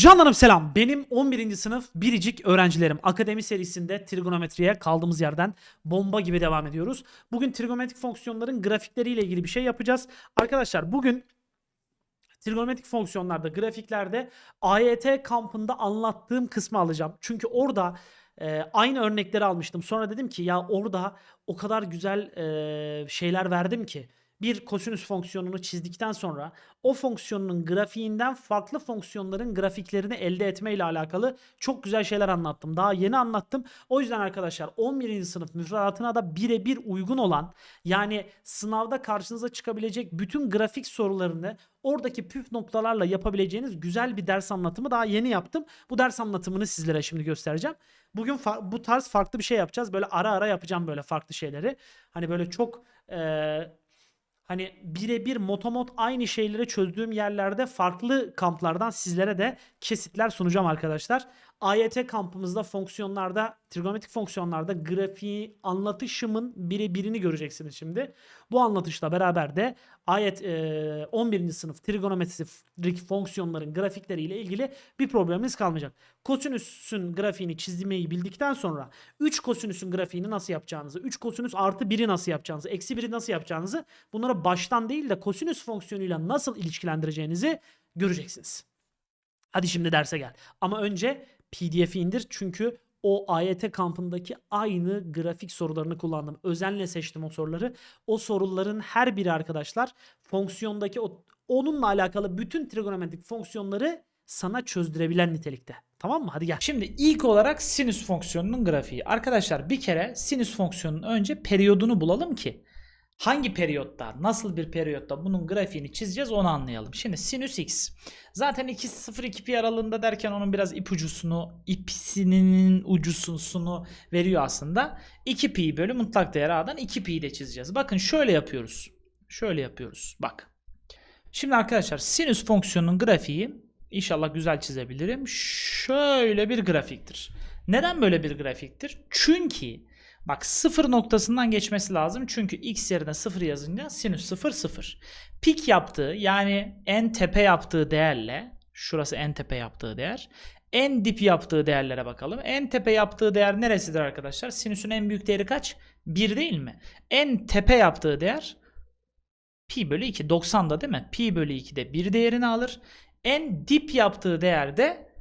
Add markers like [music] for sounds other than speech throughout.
Canlarım selam. Benim 11. sınıf biricik öğrencilerim. Akademi serisinde trigonometriye kaldığımız yerden bomba gibi devam ediyoruz. Bugün trigonometrik fonksiyonların grafikleriyle ilgili bir şey yapacağız. Arkadaşlar bugün trigonometrik fonksiyonlarda, grafiklerde AYT kampında anlattığım kısmı alacağım. Çünkü orada e, aynı örnekleri almıştım. Sonra dedim ki ya orada o kadar güzel e, şeyler verdim ki bir kosinüs fonksiyonunu çizdikten sonra o fonksiyonun grafiğinden farklı fonksiyonların grafiklerini elde etme ile alakalı çok güzel şeyler anlattım. Daha yeni anlattım. O yüzden arkadaşlar 11. sınıf müfredatına da birebir uygun olan yani sınavda karşınıza çıkabilecek bütün grafik sorularını oradaki püf noktalarla yapabileceğiniz güzel bir ders anlatımı daha yeni yaptım. Bu ders anlatımını sizlere şimdi göstereceğim. Bugün bu tarz farklı bir şey yapacağız. Böyle ara ara yapacağım böyle farklı şeyleri. Hani böyle çok eee hani birebir motomot aynı şeyleri çözdüğüm yerlerde farklı kamplardan sizlere de kesitler sunacağım arkadaşlar. AYT kampımızda fonksiyonlarda, trigonometrik fonksiyonlarda grafiği anlatışımın birebirini göreceksiniz şimdi. Bu anlatışla beraber de ayet e, 11. sınıf trigonometrik fonksiyonların grafikleriyle ilgili bir problemimiz kalmayacak. Kosinüsün grafiğini çizmeyi bildikten sonra 3 kosinüsün grafiğini nasıl yapacağınızı, 3 kosinüs artı 1'i nasıl yapacağınızı, eksi 1'i nasıl yapacağınızı bunları baştan değil de kosinüs fonksiyonuyla nasıl ilişkilendireceğinizi göreceksiniz. Hadi şimdi derse gel. Ama önce PDF'i indir çünkü o AYT kampındaki aynı grafik sorularını kullandım. Özenle seçtim o soruları. O soruların her biri arkadaşlar fonksiyondaki o, onunla alakalı bütün trigonometrik fonksiyonları sana çözdürebilen nitelikte. Tamam mı? Hadi gel. Şimdi ilk olarak sinüs fonksiyonunun grafiği. Arkadaşlar bir kere sinüs fonksiyonunun önce periyodunu bulalım ki hangi periyotta, nasıl bir periyotta bunun grafiğini çizeceğiz onu anlayalım. Şimdi sinüs x. Zaten 2 0 2 pi aralığında derken onun biraz ipucusunu, ipsinin ucusunu veriyor aslında. 2 pi bölü mutlak değer a'dan 2 pi'yi de çizeceğiz. Bakın şöyle yapıyoruz. Şöyle yapıyoruz. Bak. Şimdi arkadaşlar sinüs fonksiyonunun grafiği İnşallah güzel çizebilirim. Şöyle bir grafiktir. Neden böyle bir grafiktir? Çünkü bak sıfır noktasından geçmesi lazım. Çünkü x yerine sıfır yazınca sinüs sıfır sıfır. Pik yaptığı yani en tepe yaptığı değerle şurası en tepe yaptığı değer. En dip yaptığı değerlere bakalım. En tepe yaptığı değer neresidir arkadaşlar? Sinüsün en büyük değeri kaç? 1 değil mi? En tepe yaptığı değer pi bölü 2. 90'da değil mi? Pi bölü 2'de 1 değerini alır. En dip yaptığı değer de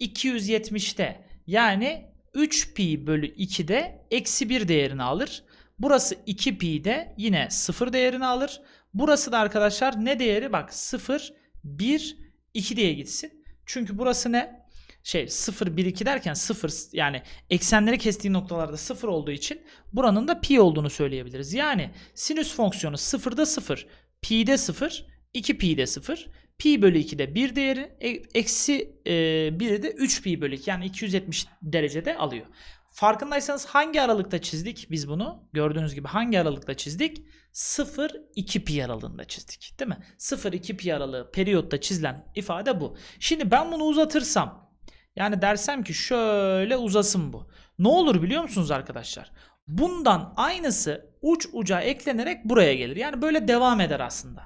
270'te. Yani 3 pi bölü 2'de eksi 1 değerini alır. Burası 2 pi de yine 0 değerini alır. Burası da arkadaşlar ne değeri? Bak 0, 1, 2 diye gitsin. Çünkü burası ne? Şey 0, 1, 2 derken 0 yani eksenleri kestiği noktalarda 0 olduğu için buranın da pi olduğunu söyleyebiliriz. Yani sinüs fonksiyonu 0'da 0, pi'de 0, 2 pi'de 0, pi bölü 2'de 1 değeri e- eksi e, 1'i de 3 pi bölü 2 yani 270 derecede alıyor. Farkındaysanız hangi aralıkta çizdik biz bunu? Gördüğünüz gibi hangi aralıkta çizdik? 0-2 pi aralığında çizdik. Değil mi? 0-2 pi aralığı periyotta çizilen ifade bu. Şimdi ben bunu uzatırsam yani dersem ki şöyle uzasın bu. Ne olur biliyor musunuz arkadaşlar? Bundan aynısı uç uca eklenerek buraya gelir. Yani böyle devam eder aslında.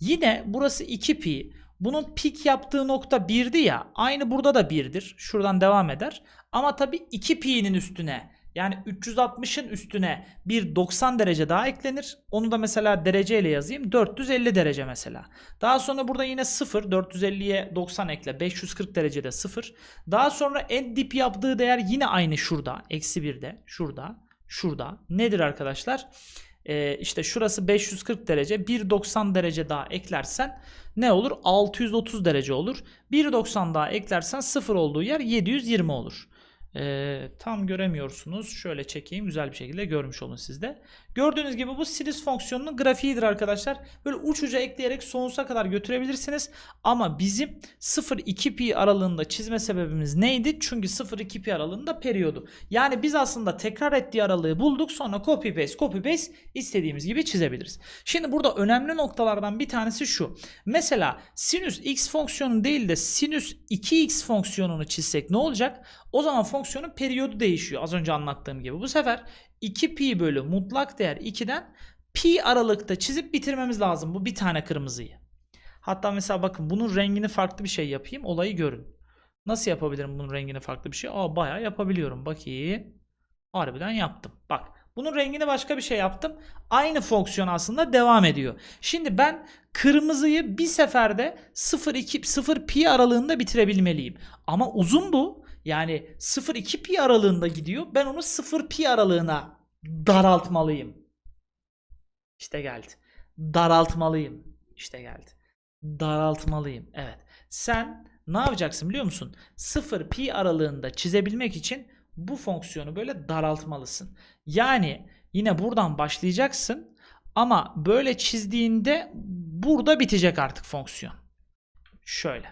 Yine burası 2 pi. Bunun pik yaptığı nokta 1'di ya. Aynı burada da 1'dir. Şuradan devam eder. Ama tabii 2 pi'nin üstüne yani 360'ın üstüne bir 90 derece daha eklenir. Onu da mesela dereceyle yazayım. 450 derece mesela. Daha sonra burada yine 0. 450'ye 90 ekle. 540 derecede 0. Daha sonra en dip yaptığı değer yine aynı şurada. Eksi 1'de. Şurada. Şurada. Nedir arkadaşlar? Ee, işte şurası 540 derece. 1.90 derece daha eklersen ne olur? 630 derece olur. 1.90 daha eklersen 0 olduğu yer 720 olur. Ee, tam göremiyorsunuz. Şöyle çekeyim. Güzel bir şekilde görmüş olun siz de. Gördüğünüz gibi bu sinüs fonksiyonunun grafiğidir arkadaşlar. Böyle uç uca ekleyerek sonsuza kadar götürebilirsiniz. Ama bizim 0-2 pi aralığında çizme sebebimiz neydi? Çünkü 0-2 pi aralığında periyodu. Yani biz aslında tekrar ettiği aralığı bulduk. Sonra copy paste copy paste istediğimiz gibi çizebiliriz. Şimdi burada önemli noktalardan bir tanesi şu. Mesela sinüs x fonksiyonu değil de sinüs 2x fonksiyonunu çizsek ne olacak? O zaman fonksiyonun periyodu değişiyor. Az önce anlattığım gibi. Bu sefer 2 pi bölü mutlak değer 2'den pi aralıkta çizip bitirmemiz lazım bu bir tane kırmızıyı. Hatta mesela bakın bunun rengini farklı bir şey yapayım olayı görün. Nasıl yapabilirim bunun rengini farklı bir şey? Aa bayağı yapabiliyorum. Bakayım. Harbiden yaptım. Bak bunun rengini başka bir şey yaptım. Aynı fonksiyon aslında devam ediyor. Şimdi ben kırmızıyı bir seferde 0-2 0 pi aralığında bitirebilmeliyim. Ama uzun bu. Yani 0-2 pi aralığında gidiyor. Ben onu 0 pi aralığına daraltmalıyım. İşte geldi. Daraltmalıyım. İşte geldi. Daraltmalıyım. Evet. Sen ne yapacaksın biliyor musun? 0 pi aralığında çizebilmek için bu fonksiyonu böyle daraltmalısın. Yani yine buradan başlayacaksın ama böyle çizdiğinde burada bitecek artık fonksiyon. Şöyle.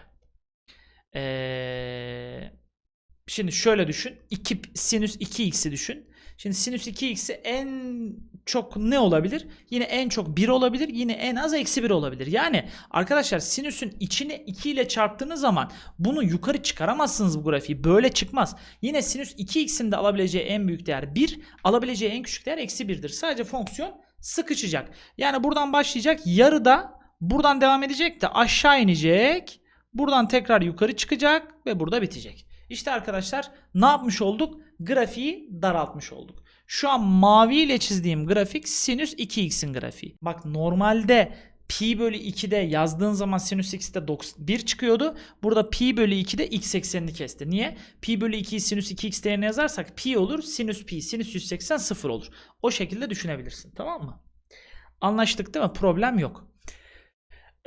Ee, şimdi şöyle düşün. 2 sinüs 2x'i düşün. Şimdi sinüs 2x'i en çok ne olabilir? Yine en çok 1 olabilir. Yine en az eksi 1 olabilir. Yani arkadaşlar sinüsün içini 2 ile çarptığınız zaman bunu yukarı çıkaramazsınız bu grafiği. Böyle çıkmaz. Yine sinüs 2x'in de alabileceği en büyük değer 1. Alabileceği en küçük değer eksi 1'dir. Sadece fonksiyon sıkışacak. Yani buradan başlayacak. Yarıda buradan devam edecek de aşağı inecek. Buradan tekrar yukarı çıkacak ve burada bitecek. İşte arkadaşlar ne yapmış olduk? Grafiği daraltmış olduk. Şu an mavi ile çizdiğim grafik sinüs 2x'in grafiği. Bak normalde pi bölü 2'de yazdığın zaman sinüs x'te 1 çıkıyordu. Burada pi bölü 2'de x eksenini kesti. Niye? Pi bölü 2'yi sinüs 2x değerine yazarsak pi olur. Sinüs pi sinüs 180 0 olur. O şekilde düşünebilirsin. Tamam mı? Anlaştık değil mi? Problem yok.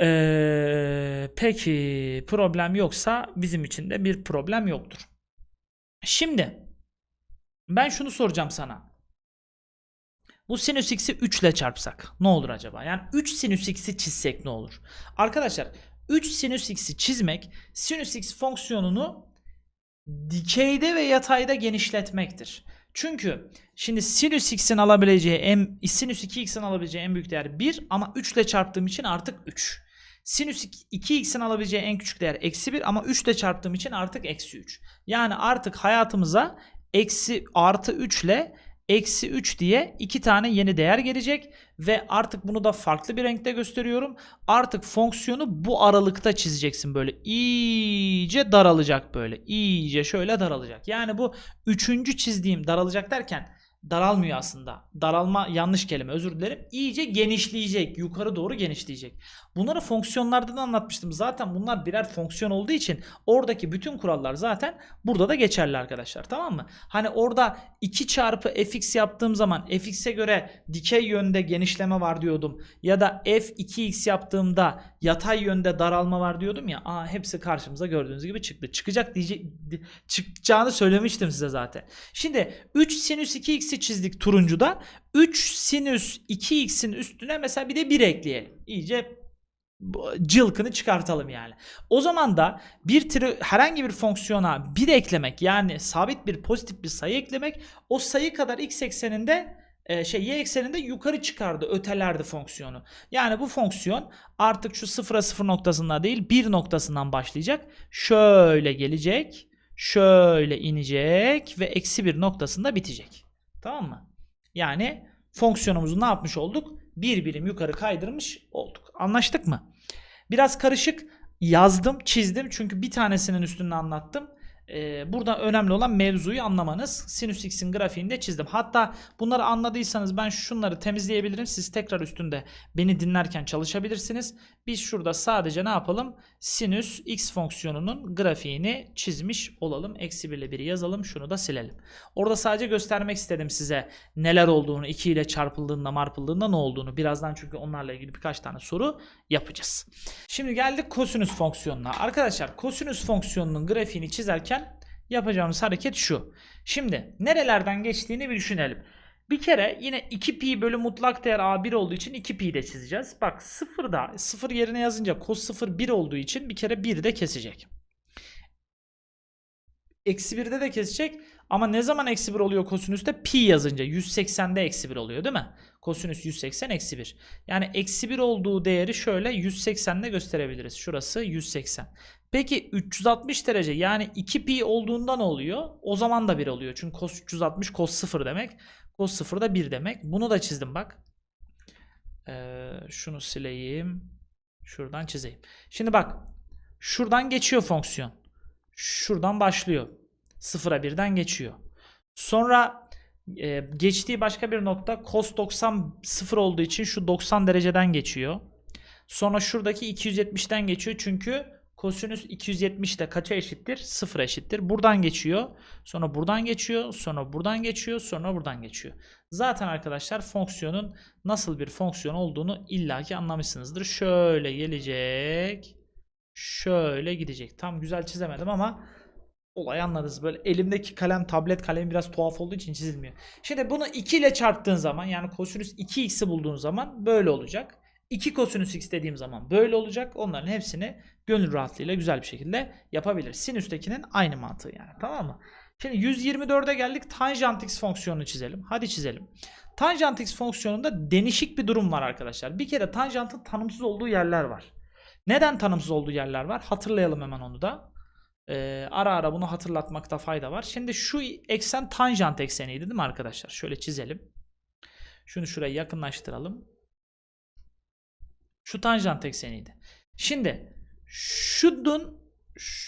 Ee, peki problem yoksa bizim için de bir problem yoktur. Şimdi ben şunu soracağım sana. Bu sinüs x'i 3 ile çarpsak ne olur acaba? Yani 3 sinüs x'i çizsek ne olur? Arkadaşlar 3 sinüs x'i çizmek sinüs x fonksiyonunu dikeyde ve yatayda genişletmektir. Çünkü şimdi sinüs x'in alabileceği en sinüs 2x'in alabileceği en büyük değer 1 ama 3 ile çarptığım için artık 3. Sinüs 2x'in alabileceği en küçük değer eksi 1 ama 3 ile çarptığım için artık eksi 3. Yani artık hayatımıza eksi artı 3 ile eksi 3 diye iki tane yeni değer gelecek ve artık bunu da farklı bir renkte gösteriyorum. Artık fonksiyonu bu aralıkta çizeceksin böyle iyice daralacak böyle iyice şöyle daralacak. Yani bu üçüncü çizdiğim daralacak derken daralmıyor aslında. Daralma yanlış kelime özür dilerim. İyice genişleyecek. Yukarı doğru genişleyecek. Bunları fonksiyonlarda da anlatmıştım. Zaten bunlar birer fonksiyon olduğu için oradaki bütün kurallar zaten burada da geçerli arkadaşlar. Tamam mı? Hani orada 2 çarpı fx yaptığım zaman fx'e göre dikey yönde genişleme var diyordum. Ya da f2x yaptığımda yatay yönde daralma var diyordum ya. Aa hepsi karşımıza gördüğünüz gibi çıktı. Çıkacak diye çıkacağını söylemiştim size zaten. Şimdi 3 sinüs 2x'i çizdik turuncuda. 3 sinüs 2x'in üstüne mesela bir de 1 ekleyelim. İyice cılkını çıkartalım yani. O zaman da bir tri, herhangi bir fonksiyona 1 eklemek yani sabit bir pozitif bir sayı eklemek o sayı kadar x ekseninde e, şey y ekseninde yukarı çıkardı, ötelerdi fonksiyonu. Yani bu fonksiyon artık şu sıfıra sıfır noktasında değil bir noktasından başlayacak. Şöyle gelecek, şöyle inecek ve eksi bir noktasında bitecek. Tamam mı? Yani fonksiyonumuzu ne yapmış olduk? Bir birim yukarı kaydırmış olduk. Anlaştık mı? Biraz karışık yazdım, çizdim çünkü bir tanesinin üstünde anlattım. Ee, burada önemli olan mevzuyu anlamanız. Sinüs x'in grafiğini de çizdim. Hatta bunları anladıysanız ben şunları temizleyebilirim. Siz tekrar üstünde beni dinlerken çalışabilirsiniz. Biz şurada sadece ne yapalım? Sinüs x fonksiyonunun grafiğini çizmiş olalım. Eksi 1 ile 1'i yazalım. Şunu da silelim. Orada sadece göstermek istedim size neler olduğunu, 2 ile çarpıldığında, marpıldığında ne olduğunu. Birazdan çünkü onlarla ilgili birkaç tane soru yapacağız. Şimdi geldik kosinüs fonksiyonuna. Arkadaşlar kosinüs fonksiyonunun grafiğini çizerken yapacağımız hareket şu. Şimdi nerelerden geçtiğini bir düşünelim. Bir kere yine 2pi bölü mutlak değer a1 olduğu için 2pi de çizeceğiz. Bak 0'da 0 yerine yazınca cos 0 1 olduğu için bir kere 1 de kesecek. Eksi 1'de de kesecek ama ne zaman eksi 1 oluyor kosinüste? Pi yazınca 180'de eksi 1 oluyor değil mi? Kosinüs 180 eksi 1. Yani eksi 1 olduğu değeri şöyle 180'de gösterebiliriz. Şurası 180. Peki 360 derece yani 2 pi olduğunda ne oluyor? O zaman da 1 oluyor. Çünkü cos 360 cos 0 demek. Cos 0 da 1 demek. Bunu da çizdim bak. Ee, şunu sileyim. Şuradan çizeyim. Şimdi bak. Şuradan geçiyor fonksiyon. şuradan başlıyor. 0'a 1'den geçiyor. Sonra e, geçtiği başka bir nokta cos 90 0 olduğu için şu 90 dereceden geçiyor. Sonra şuradaki 270'ten geçiyor çünkü kosinüs 270 de kaça eşittir? 0 eşittir. Buradan geçiyor. Sonra buradan geçiyor. Sonra buradan geçiyor. Sonra buradan geçiyor. Zaten arkadaşlar fonksiyonun nasıl bir fonksiyon olduğunu illaki anlamışsınızdır. Şöyle gelecek. Şöyle gidecek. Tam güzel çizemedim ama olayı anladınız. Böyle elimdeki kalem tablet kalemi biraz tuhaf olduğu için çizilmiyor. Şimdi bunu 2 ile çarptığın zaman yani kosinüs 2x'i bulduğun zaman böyle olacak. 2 kosinüs x dediğim zaman böyle olacak. Onların hepsini gönül rahatlığıyla güzel bir şekilde yapabilir. Sinüstekinin aynı mantığı yani tamam mı? Şimdi 124'e geldik. Tanjant x fonksiyonunu çizelim. Hadi çizelim. Tanjant x fonksiyonunda denişik bir durum var arkadaşlar. Bir kere tanjantın tanımsız olduğu yerler var. Neden tanımsız olduğu yerler var? Hatırlayalım hemen onu da. Ee, ara ara bunu hatırlatmakta fayda var. Şimdi şu eksen tanjant ekseniydi değil mi arkadaşlar? Şöyle çizelim. Şunu şuraya yakınlaştıralım. Şu tanjant ekseniydi. Şimdi şunun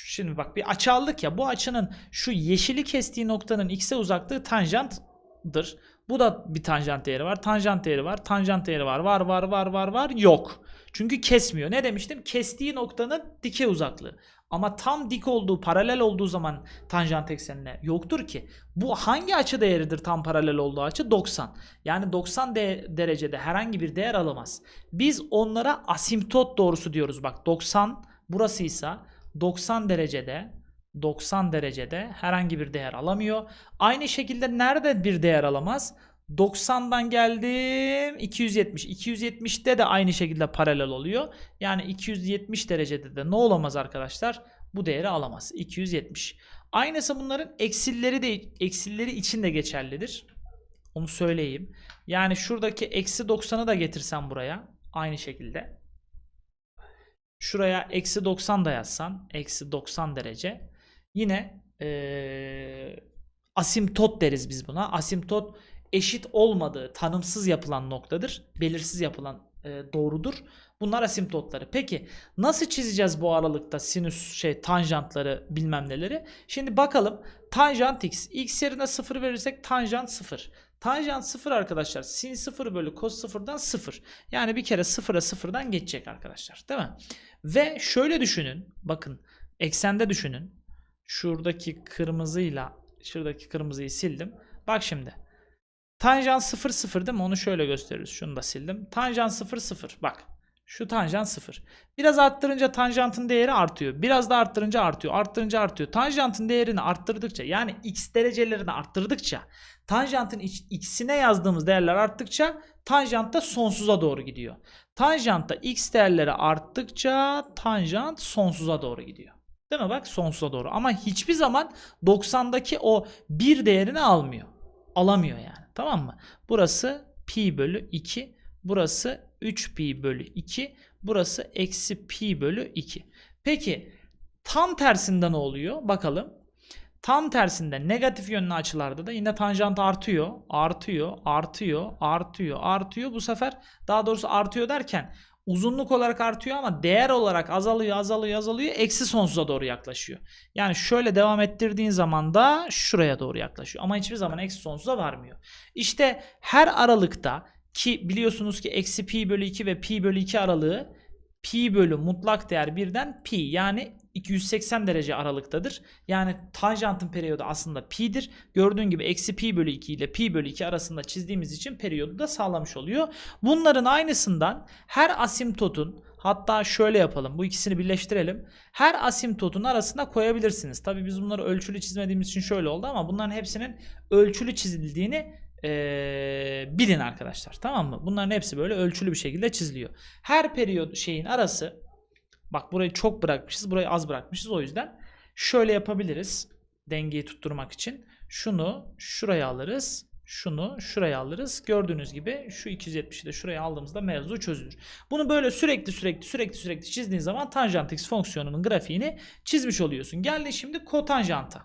şimdi bak bir açı aldık ya bu açının şu yeşili kestiği noktanın x'e uzaklığı tanjantdır. Bu da bir tanjant değeri var. Tanjant değeri var. Tanjant değeri var. Var var var var var. Yok. Çünkü kesmiyor. Ne demiştim? Kestiği noktanın dikey uzaklığı. Ama tam dik olduğu, paralel olduğu zaman tanjant eksenine yoktur ki. Bu hangi açı değeridir tam paralel olduğu açı? 90. Yani 90 de- derecede herhangi bir değer alamaz. Biz onlara asimtot doğrusu diyoruz. Bak 90 burasıysa 90 derecede 90 derecede herhangi bir değer alamıyor. Aynı şekilde nerede bir değer alamaz? 90'dan geldim 270. 270'te de aynı şekilde paralel oluyor. Yani 270 derecede de ne olamaz arkadaşlar? Bu değeri alamaz. 270. Aynısı bunların eksilleri de eksilleri için de geçerlidir. Onu söyleyeyim. Yani şuradaki eksi 90'ı da getirsem buraya aynı şekilde. Şuraya eksi 90 da yazsan eksi 90 derece. Yine eee asimtot deriz biz buna. Asimtot eşit olmadığı tanımsız yapılan noktadır. Belirsiz yapılan e, doğrudur. Bunlar asimtotları. Peki nasıl çizeceğiz bu aralıkta sinüs şey tanjantları bilmem neleri? Şimdi bakalım tanjant x. x yerine 0 verirsek tanjant 0. Tanjant 0 arkadaşlar sin 0 bölü cos 0'dan 0. Yani bir kere 0'a 0'dan geçecek arkadaşlar değil mi? Ve şöyle düşünün. Bakın eksende düşünün. Şuradaki kırmızıyla şuradaki kırmızıyı sildim. Bak şimdi. Tanjant 0 0 değil mi? Onu şöyle gösteririz. Şunu da sildim. Tanjant 0 0. Bak. Şu tanjant 0. Biraz arttırınca tanjantın değeri artıyor. Biraz da arttırınca artıyor. Arttırınca artıyor. Tanjantın değerini arttırdıkça yani x derecelerini arttırdıkça tanjantın x'ine yazdığımız değerler arttıkça tanjant da sonsuza doğru gidiyor. Tanjantta x değerleri arttıkça tanjant sonsuza doğru gidiyor. Değil mi? Bak sonsuza doğru. Ama hiçbir zaman 90'daki o bir değerini almıyor. Alamıyor yani. Tamam mı? Burası pi bölü 2. Burası 3 pi bölü 2. Burası eksi pi bölü 2. Peki tam tersinde ne oluyor? Bakalım. Tam tersinde negatif yönlü açılarda da yine tanjant artıyor, artıyor, artıyor, artıyor, artıyor. Bu sefer daha doğrusu artıyor derken uzunluk olarak artıyor ama değer olarak azalıyor, azalıyor, azalıyor. Eksi sonsuza doğru yaklaşıyor. Yani şöyle devam ettirdiğin zaman da şuraya doğru yaklaşıyor. Ama hiçbir zaman eksi sonsuza varmıyor. İşte her aralıkta ki biliyorsunuz ki eksi pi bölü 2 ve pi bölü 2 aralığı pi bölü mutlak değer birden pi yani 280 derece aralıktadır. Yani tanjantın periyodu aslında pi'dir. Gördüğün gibi eksi pi bölü 2 ile pi bölü 2 arasında çizdiğimiz için periyodu da sağlamış oluyor. Bunların aynısından her asimtotun hatta şöyle yapalım bu ikisini birleştirelim. Her asimtotun arasına koyabilirsiniz. Tabi biz bunları ölçülü çizmediğimiz için şöyle oldu ama bunların hepsinin ölçülü çizildiğini eee, bilin arkadaşlar tamam mı? Bunların hepsi böyle ölçülü bir şekilde çiziliyor. Her periyod şeyin arası bak burayı çok bırakmışız burayı az bırakmışız o yüzden şöyle yapabiliriz dengeyi tutturmak için. Şunu şuraya alırız. Şunu şuraya alırız. Gördüğünüz gibi şu 270'i de şuraya aldığımızda mevzu çözülür. Bunu böyle sürekli sürekli sürekli sürekli çizdiğin zaman tanjant x fonksiyonunun grafiğini çizmiş oluyorsun. Geldi şimdi kotanjanta.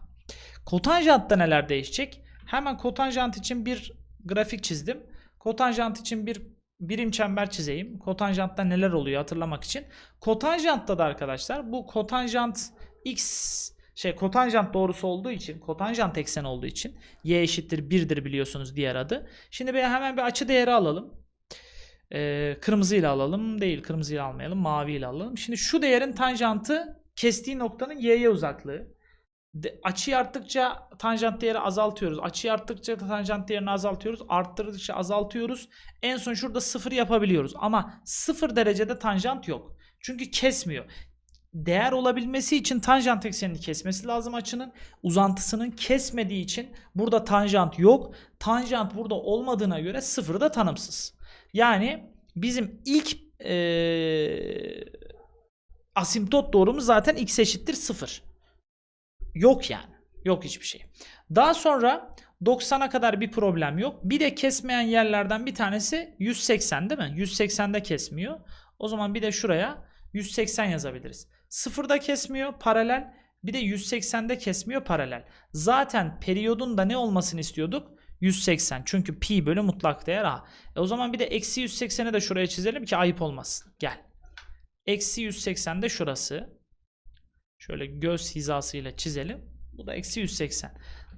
Kotanjantta neler değişecek? Hemen kotanjant için bir grafik çizdim. Kotanjant için bir birim çember çizeyim. Kotanjantta neler oluyor hatırlamak için. Kotanjantta da arkadaşlar bu kotanjant x şey kotanjant doğrusu olduğu için kotanjant eksen olduğu için y eşittir 1'dir biliyorsunuz diğer adı. Şimdi bir hemen bir açı değeri alalım. Ee, kırmızıyla alalım. Değil kırmızıyla almayalım. Maviyle alalım. Şimdi şu değerin tanjantı kestiği noktanın y'ye uzaklığı. De, açıyı arttıkça tanjant değeri azaltıyoruz. Açıyı arttıkça tanjant değerini azaltıyoruz. Arttırdıkça azaltıyoruz. En son şurada sıfır yapabiliyoruz. Ama sıfır derecede tanjant yok. Çünkü kesmiyor. Değer olabilmesi için tanjant eksenini kesmesi lazım açının. Uzantısının kesmediği için burada tanjant yok. Tanjant burada olmadığına göre sıfır da tanımsız. Yani bizim ilk eee asimptot doğrumuz zaten x eşittir 0. Yok yani. Yok hiçbir şey. Daha sonra 90'a kadar bir problem yok. Bir de kesmeyen yerlerden bir tanesi 180 değil mi? 180'de kesmiyor. O zaman bir de şuraya 180 yazabiliriz. Sıfırda kesmiyor paralel. Bir de 180'de kesmiyor paralel. Zaten periyodun da ne olmasını istiyorduk? 180. Çünkü pi bölü mutlak değer a. E o zaman bir de eksi 180'i de şuraya çizelim ki ayıp olmasın. Gel. Eksi 180 de şurası. Şöyle göz hizasıyla çizelim. Bu da eksi 180.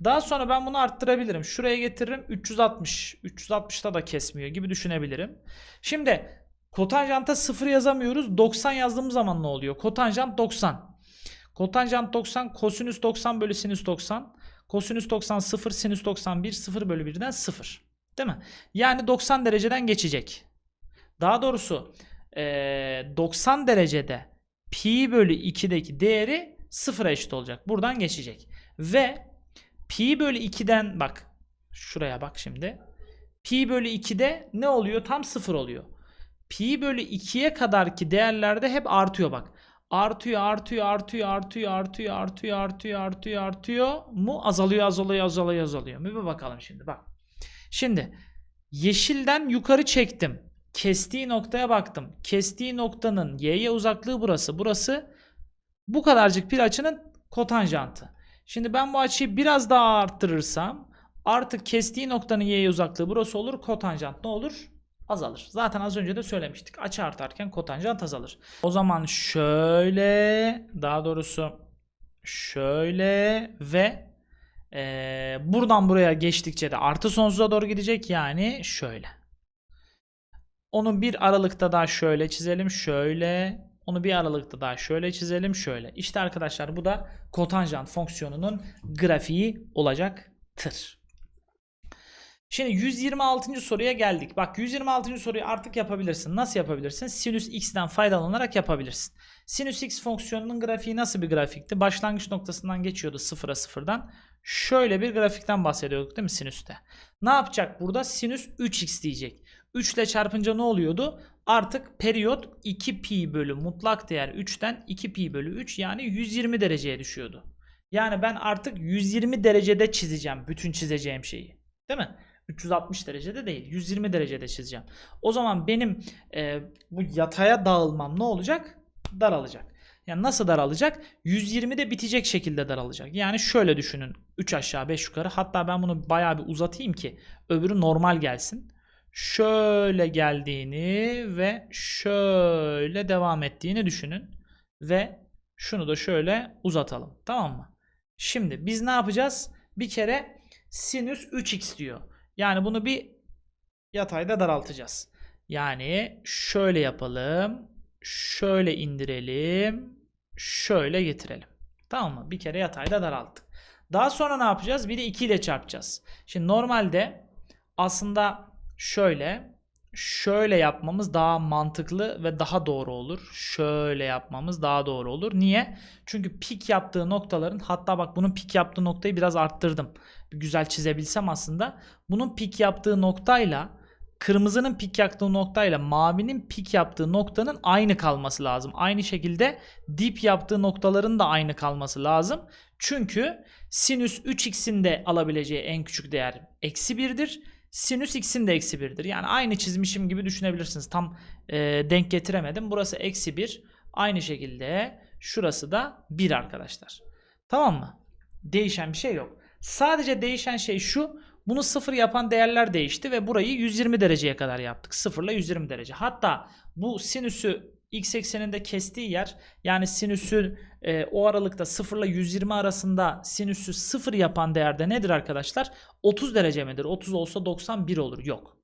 Daha sonra ben bunu arttırabilirim. Şuraya getiririm 360. 360'ta da kesmiyor gibi düşünebilirim. Şimdi kotanjanta 0 yazamıyoruz. 90 yazdığımız zaman ne oluyor? Kotanjant 90. Kotanjant 90 kosinüs 90 bölü sinüs 90. Kosinüs 90 0 sinüs 91 0 bölü 1'den 0. Değil mi? Yani 90 dereceden geçecek. Daha doğrusu eee, 90 derecede pi bölü 2'deki değeri 0'a eşit olacak. Buradan geçecek. Ve pi bölü 2'den bak şuraya bak şimdi. Pi bölü 2'de ne oluyor? Tam 0 oluyor. Pi bölü 2'ye kadarki değerlerde hep artıyor bak. Artıyor, artıyor, artıyor, artıyor, artıyor, artıyor, artıyor, artıyor, artıyor mu? Azalıyor, azalıyor, azalıyor, azalıyor. Bir bakalım şimdi bak. Şimdi yeşilden yukarı çektim. Kestiği noktaya baktım. Kestiği noktanın y'ye uzaklığı burası. Burası bu kadarcık bir açının kotanjantı. Şimdi ben bu açıyı biraz daha arttırırsam artık kestiği noktanın y'ye uzaklığı burası olur. Kotanjant ne olur? Azalır. Zaten az önce de söylemiştik. Açı artarken kotanjant azalır. O zaman şöyle daha doğrusu şöyle ve eee, buradan buraya geçtikçe de artı sonsuza doğru gidecek. Yani şöyle. Onu bir aralıkta daha şöyle çizelim. Şöyle. Onu bir aralıkta daha şöyle çizelim. Şöyle. İşte arkadaşlar bu da kotanjant fonksiyonunun grafiği olacaktır. Şimdi 126. soruya geldik. Bak 126. soruyu artık yapabilirsin. Nasıl yapabilirsin? Sinüs x'ten faydalanarak yapabilirsin. Sinüs x fonksiyonunun grafiği nasıl bir grafikti? Başlangıç noktasından geçiyordu 0'a 0'dan. Şöyle bir grafikten bahsediyorduk değil mi sinüste? Ne yapacak burada? Sinüs 3x diyecek. 3 ile çarpınca ne oluyordu? Artık periyot 2 pi bölü mutlak değer 3'ten 2 pi bölü 3 yani 120 dereceye düşüyordu. Yani ben artık 120 derecede çizeceğim bütün çizeceğim şeyi. Değil mi? 360 derecede değil 120 derecede çizeceğim. O zaman benim e, bu yataya dağılmam ne olacak? Daralacak. Yani nasıl daralacak? 120'de bitecek şekilde daralacak. Yani şöyle düşünün. 3 aşağı 5 yukarı. Hatta ben bunu bayağı bir uzatayım ki öbürü normal gelsin. Şöyle geldiğini ve şöyle devam ettiğini düşünün. Ve şunu da şöyle uzatalım. Tamam mı? Şimdi biz ne yapacağız? Bir kere sinüs 3x diyor. Yani bunu bir yatayda daraltacağız. Yani şöyle yapalım. Şöyle indirelim. Şöyle getirelim. Tamam mı? Bir kere yatayda daralttık. Daha sonra ne yapacağız? Bir de 2 ile çarpacağız. Şimdi normalde aslında şöyle şöyle yapmamız daha mantıklı ve daha doğru olur. Şöyle yapmamız daha doğru olur. Niye? Çünkü pik yaptığı noktaların hatta bak bunun pik yaptığı noktayı biraz arttırdım. Bir güzel çizebilsem aslında. Bunun pik yaptığı noktayla kırmızının pik yaptığı noktayla mavinin pik yaptığı noktanın aynı kalması lazım. Aynı şekilde dip yaptığı noktaların da aynı kalması lazım. Çünkü sinüs 3x'in de alabileceği en küçük değer eksi 1'dir. Sinüs x'in de eksi 1'dir. Yani aynı çizmişim gibi düşünebilirsiniz. Tam e, denk getiremedim. Burası eksi 1. Aynı şekilde şurası da 1 arkadaşlar. Tamam mı? Değişen bir şey yok. Sadece değişen şey şu. Bunu sıfır yapan değerler değişti ve burayı 120 dereceye kadar yaptık. 0 ile 120 derece. Hatta bu sinüsü x ekseninde kestiği yer yani sinüsü e, o aralıkta 0 ile 120 arasında sinüsü 0 yapan değerde nedir arkadaşlar? 30 derece midir? 30 olsa 91 olur. Yok.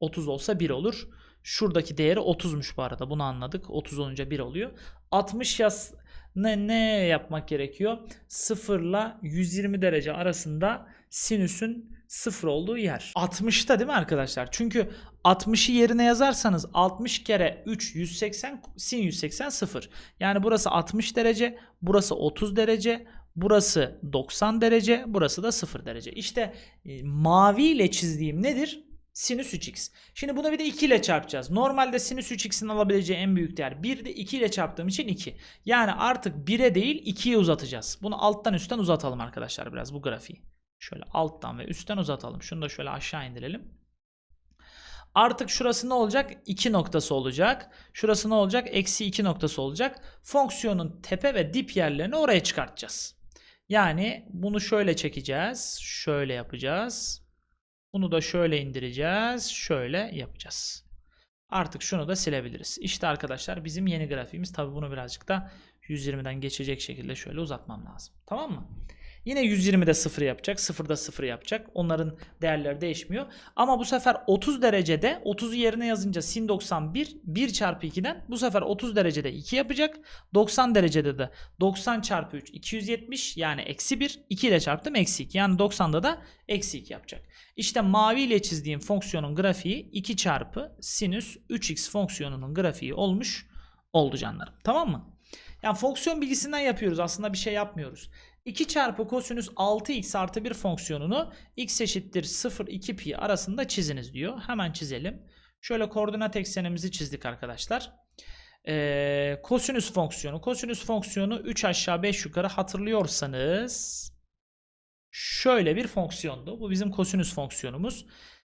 30 olsa 1 olur. Şuradaki değeri 30'muş bu arada. Bunu anladık. 30 olunca 1 oluyor. 60 yaz ne, ne yapmak gerekiyor? 0 ile 120 derece arasında sinüsün 0 olduğu yer. 60'ta değil mi arkadaşlar? Çünkü 60'ı yerine yazarsanız 60 kere 3 180 sin 180 0. Yani burası 60 derece, burası 30 derece, burası 90 derece, burası da 0 derece. İşte e, mavi ile çizdiğim nedir? Sinüs 3x. Şimdi bunu bir de 2 ile çarpacağız. Normalde sinüs 3x'in alabileceği en büyük değer 1 de 2 ile çarptığım için 2. Yani artık 1'e değil 2'ye uzatacağız. Bunu alttan üstten uzatalım arkadaşlar biraz bu grafiği. Şöyle alttan ve üstten uzatalım. Şunu da şöyle aşağı indirelim. Artık şurası ne olacak? 2 noktası olacak. Şurası ne olacak? Eksi 2 noktası olacak. Fonksiyonun tepe ve dip yerlerini oraya çıkartacağız. Yani bunu şöyle çekeceğiz. Şöyle yapacağız. Bunu da şöyle indireceğiz. Şöyle yapacağız. Artık şunu da silebiliriz. İşte arkadaşlar bizim yeni grafiğimiz. Tabi bunu birazcık da 120'den geçecek şekilde şöyle uzatmam lazım. Tamam mı? Yine 120'de 0 yapacak. 0'da 0 yapacak. Onların değerleri değişmiyor. Ama bu sefer 30 derecede 30'u yerine yazınca sin 91 1 çarpı 2'den bu sefer 30 derecede 2 yapacak. 90 derecede de 90 çarpı 3 270 yani eksi 1. 2 ile çarptım eksi 2. Yani 90'da da eksi 2 yapacak. İşte mavi ile çizdiğim fonksiyonun grafiği 2 çarpı sinüs 3x fonksiyonunun grafiği olmuş oldu canlarım. Tamam mı? Yani fonksiyon bilgisinden yapıyoruz. Aslında bir şey yapmıyoruz. 2 çarpı kosinüs 6x artı 1 fonksiyonunu x eşittir 0 2 pi arasında çiziniz diyor. Hemen çizelim. Şöyle koordinat eksenimizi çizdik arkadaşlar. Ee, kosinüs fonksiyonu. Kosinüs fonksiyonu 3 aşağı 5 yukarı hatırlıyorsanız şöyle bir fonksiyondu. Bu bizim kosinüs fonksiyonumuz.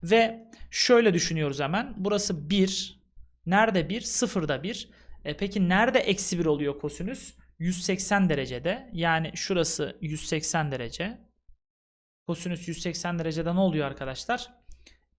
Ve şöyle düşünüyoruz hemen. Burası 1. Nerede 1? Sıfırda 1. E peki nerede eksi 1 oluyor kosinüs? 180 derecede. Yani şurası 180 derece. Kosinüs 180 derecede ne oluyor arkadaşlar?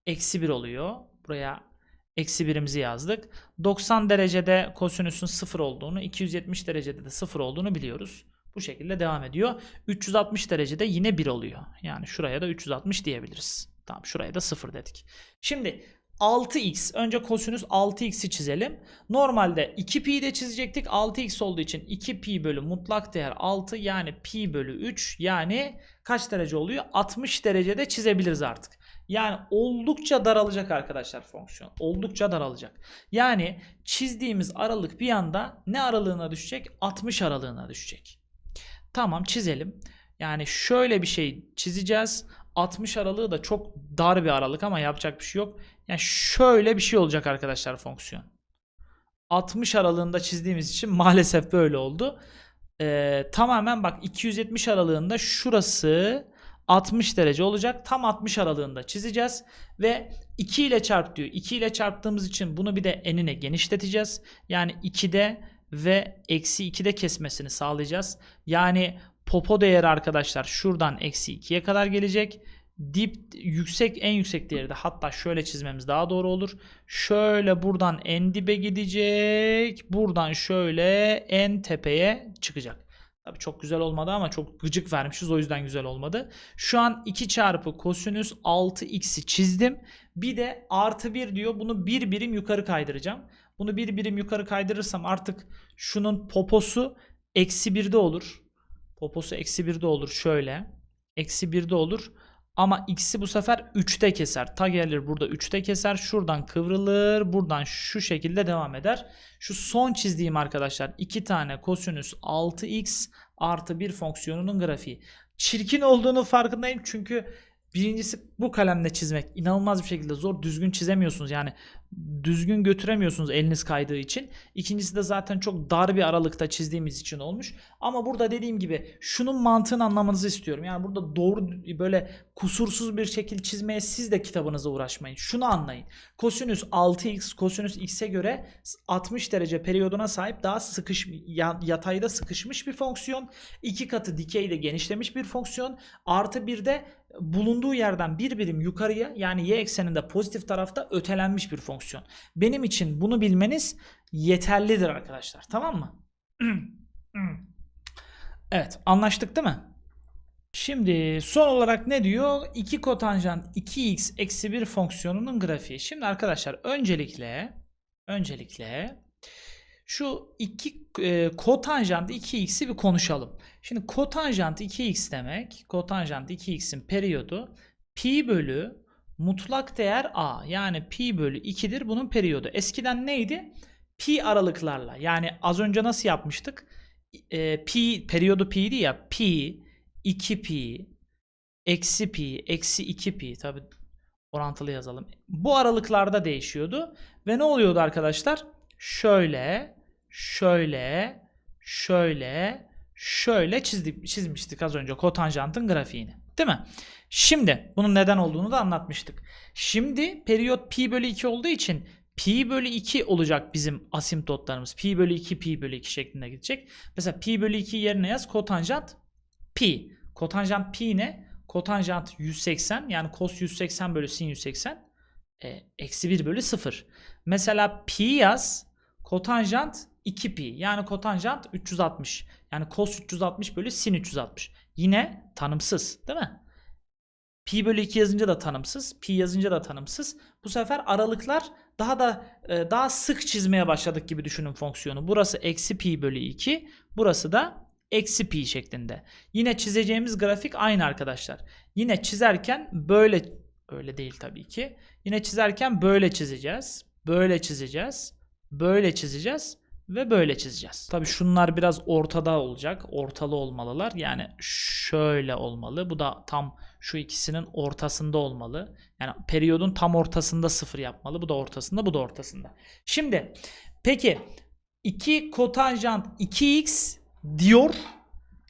Eksi 1 oluyor. Buraya eksi 1'imizi yazdık. 90 derecede kosinüsün 0 olduğunu, 270 derecede de 0 olduğunu biliyoruz. Bu şekilde devam ediyor. 360 derecede yine 1 oluyor. Yani şuraya da 360 diyebiliriz. Tamam şuraya da 0 dedik. Şimdi 6x. Önce kosinüs 6x'i çizelim. Normalde 2pi de çizecektik. 6x olduğu için 2pi bölü mutlak değer 6 yani pi bölü 3 yani kaç derece oluyor? 60 derecede çizebiliriz artık. Yani oldukça daralacak arkadaşlar fonksiyon. Oldukça daralacak. Yani çizdiğimiz aralık bir anda ne aralığına düşecek? 60 aralığına düşecek. Tamam çizelim. Yani şöyle bir şey çizeceğiz. 60 aralığı da çok dar bir aralık ama yapacak bir şey yok. Yani şöyle bir şey olacak arkadaşlar fonksiyon. 60 aralığında çizdiğimiz için maalesef böyle oldu. Ee, tamamen bak 270 aralığında şurası 60 derece olacak. Tam 60 aralığında çizeceğiz. Ve 2 ile çarp diyor. 2 ile çarptığımız için bunu bir de enine genişleteceğiz. Yani 2'de ve eksi 2'de kesmesini sağlayacağız. Yani popo değeri arkadaşlar şuradan eksi 2'ye kadar gelecek. Dip yüksek en yüksek değeri de hatta şöyle çizmemiz daha doğru olur. Şöyle buradan en dibe gidecek. Buradan şöyle en tepeye çıkacak. Tabii çok güzel olmadı ama çok gıcık vermişiz o yüzden güzel olmadı. Şu an 2 çarpı kosinüs 6x'i çizdim. Bir de artı 1 diyor. Bunu bir birim yukarı kaydıracağım. Bunu bir birim yukarı kaydırırsam artık şunun poposu eksi 1'de olur. Poposu eksi 1'de olur şöyle. Eksi 1'de olur. Ama x'i bu sefer 3'te keser. Ta gelir burada 3'te keser. Şuradan kıvrılır. Buradan şu şekilde devam eder. Şu son çizdiğim arkadaşlar 2 tane kosinüs 6x artı 1 fonksiyonunun grafiği. Çirkin olduğunu farkındayım çünkü birincisi bu kalemle çizmek inanılmaz bir şekilde zor. Düzgün çizemiyorsunuz. Yani düzgün götüremiyorsunuz eliniz kaydığı için. İkincisi de zaten çok dar bir aralıkta çizdiğimiz için olmuş. Ama burada dediğim gibi şunun mantığını anlamanızı istiyorum. Yani burada doğru böyle kusursuz bir şekil çizmeye siz de kitabınıza uğraşmayın. Şunu anlayın. Kosinüs 6x kosinüs x'e göre 60 derece periyoduna sahip daha sıkış yatayda sıkışmış bir fonksiyon. iki katı dikeyde genişlemiş bir fonksiyon. Artı bir de bulunduğu yerden bir birim yukarıya yani y ekseninde pozitif tarafta ötelenmiş bir fonksiyon. Benim için bunu bilmeniz yeterlidir arkadaşlar. Tamam mı? [clears throat] evet anlaştık değil mi? Şimdi son olarak ne diyor? 2 kotanjant 2x eksi 1 fonksiyonunun grafiği. Şimdi arkadaşlar öncelikle öncelikle şu iki e, kotanjant 2x'i bir konuşalım. Şimdi kotanjant 2x demek kotanjant 2x'in periyodu pi bölü mutlak değer a yani pi bölü 2'dir bunun periyodu. Eskiden neydi? Pi aralıklarla yani az önce nasıl yapmıştık? E, pi periyodu pi'ydi ya pi 2 pi eksi pi eksi 2 pi tabi orantılı yazalım. Bu aralıklarda değişiyordu ve ne oluyordu arkadaşlar? Şöyle şöyle şöyle şöyle çizdik, çizmiştik az önce kotanjantın grafiğini. Değil mi? Şimdi bunun neden olduğunu da anlatmıştık. Şimdi periyot pi bölü 2 olduğu için pi bölü 2 olacak bizim asimptotlarımız. Pi bölü 2 pi bölü 2 şeklinde gidecek. Mesela pi bölü 2 yerine yaz kotanjant pi. Kotanjant pi ne? Kotanjant 180 yani cos 180 bölü sin 180 e, eksi 1 bölü 0. Mesela pi yaz kotanjant 2 pi yani kotanjant 360 yani cos 360 bölü sin 360. Yine tanımsız değil mi? Pi bölü 2 yazınca da tanımsız, pi yazınca da tanımsız. Bu sefer aralıklar daha da e, daha sık çizmeye başladık gibi düşünün fonksiyonu. Burası eksi pi bölü 2, burası da eksi pi şeklinde. Yine çizeceğimiz grafik aynı arkadaşlar. Yine çizerken böyle öyle değil tabii ki. Yine çizerken böyle çizeceğiz. Böyle çizeceğiz. Böyle çizeceğiz ve böyle çizeceğiz. Tabii şunlar biraz ortada olacak. Ortalı olmalılar. Yani şöyle olmalı. Bu da tam şu ikisinin ortasında olmalı. Yani periyodun tam ortasında sıfır yapmalı. Bu da ortasında, bu da ortasında. Şimdi peki 2 kotanjant 2x diyor.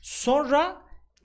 Sonra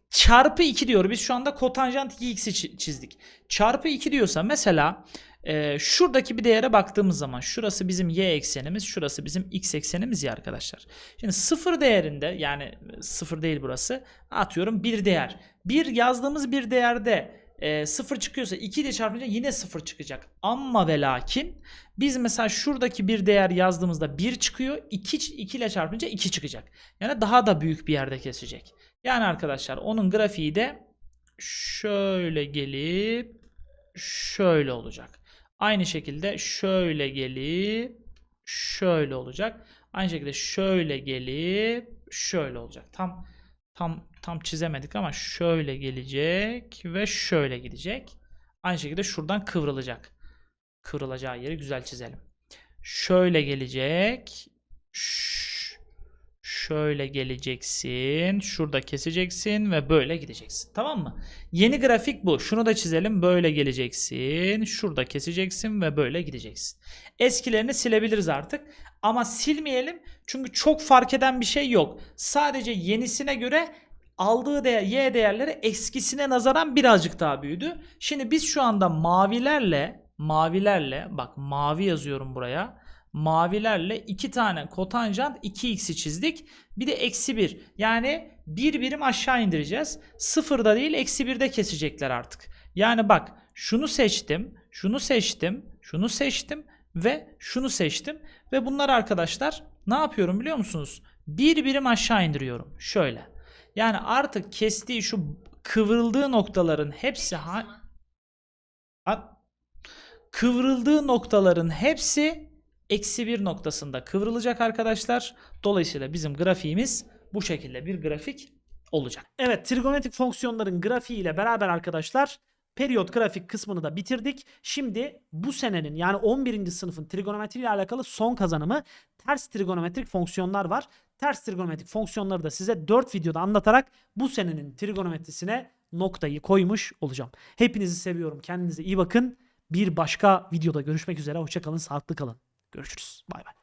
çarpı 2 diyor. Biz şu anda kotanjant 2x'i çi- çizdik. Çarpı 2 diyorsa mesela e, şuradaki bir değere baktığımız zaman şurası bizim y eksenimiz, şurası bizim x eksenimiz ya arkadaşlar. Şimdi sıfır değerinde yani sıfır değil burası atıyorum bir değer. Bir yazdığımız bir değerde e, sıfır çıkıyorsa 2 ile çarpınca yine sıfır çıkacak. Ama ve lakin biz mesela şuradaki bir değer yazdığımızda 1 çıkıyor. 2, 2 ile çarpınca 2 çıkacak. Yani daha da büyük bir yerde kesecek. Yani arkadaşlar onun grafiği de şöyle gelip şöyle olacak. Aynı şekilde şöyle gelip şöyle olacak. Aynı şekilde şöyle gelip şöyle olacak. Tam tam tam çizemedik ama şöyle gelecek ve şöyle gidecek. Aynı şekilde şuradan kıvrılacak. Kıvrılacağı yeri güzel çizelim. Şöyle gelecek. Ş- Şöyle geleceksin. Şurada keseceksin ve böyle gideceksin. Tamam mı? Yeni grafik bu. Şunu da çizelim. Böyle geleceksin. Şurada keseceksin ve böyle gideceksin. Eskilerini silebiliriz artık. Ama silmeyelim. Çünkü çok fark eden bir şey yok. Sadece yenisine göre aldığı değer, y değerleri eskisine nazaran birazcık daha büyüdü. Şimdi biz şu anda mavilerle mavilerle bak mavi yazıyorum buraya. Mavilerle iki tane kotanjant 2x'i çizdik. Bir de eksi 1. Yani bir birim aşağı indireceğiz. Sıfırda değil eksi 1'de kesecekler artık. Yani bak şunu seçtim, şunu seçtim, şunu seçtim ve şunu seçtim. Ve bunlar arkadaşlar ne yapıyorum biliyor musunuz? Bir birim aşağı indiriyorum. Şöyle. Yani artık kestiği şu kıvrıldığı noktaların hepsi ha kıvrıldığı noktaların hepsi eksi bir noktasında kıvrılacak arkadaşlar. Dolayısıyla bizim grafiğimiz bu şekilde bir grafik olacak. Evet trigonometrik fonksiyonların grafiği ile beraber arkadaşlar periyot grafik kısmını da bitirdik. Şimdi bu senenin yani 11. sınıfın trigonometri ile alakalı son kazanımı ters trigonometrik fonksiyonlar var. Ters trigonometrik fonksiyonları da size 4 videoda anlatarak bu senenin trigonometrisine noktayı koymuş olacağım. Hepinizi seviyorum. Kendinize iyi bakın. Bir başka videoda görüşmek üzere. Hoşçakalın. Sağlıklı kalın. Görüşürüz. Bay bay.